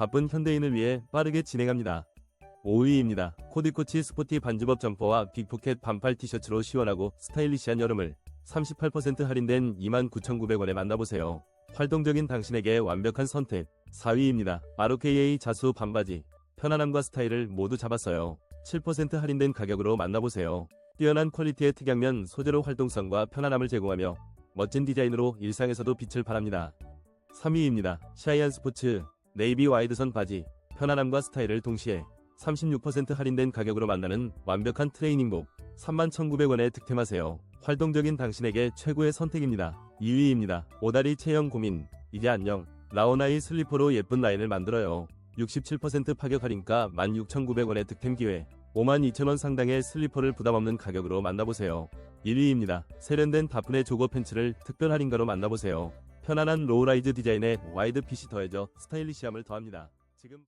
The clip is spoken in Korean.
바쁜 현대인을 위해 빠르게 진행합니다. 5위입니다. 코디코치 스포티 반주법 점퍼와 빅포켓 반팔 티셔츠로 시원하고 스타일리시한 여름을 38% 할인된 29,900원에 만나보세요. 활동적인 당신에게 완벽한 선택. 4위입니다. ROKA 자수 반바지. 편안함과 스타일을 모두 잡았어요. 7% 할인된 가격으로 만나보세요. 뛰어난 퀄리티의 특양면 소재로 활동성과 편안함을 제공하며 멋진 디자인으로 일상에서도 빛을 발합니다. 3위입니다. 샤이안 스포츠 네이비 와이드선 바지. 편안함과 스타일을 동시에 36% 할인된 가격으로 만나는 완벽한 트레이닝복 31,900원에 득템하세요. 활동적인 당신에게 최고의 선택입니다. 2위입니다. 오다리 체형 고민 이제 안녕 라오나이 슬리퍼로 예쁜 라인을 만들어요. 67% 파격 할인가 16,900원의 득템 기회 52,000원 상당의 슬리퍼를 부담없는 가격으로 만나보세요. 1위입니다. 세련된 다픈의 조거 팬츠를 특별 할인가로 만나보세요. 편안한 로우라이즈 디자인에 와이드 핏이 더해져 스타일리시함을 더합니다. 지금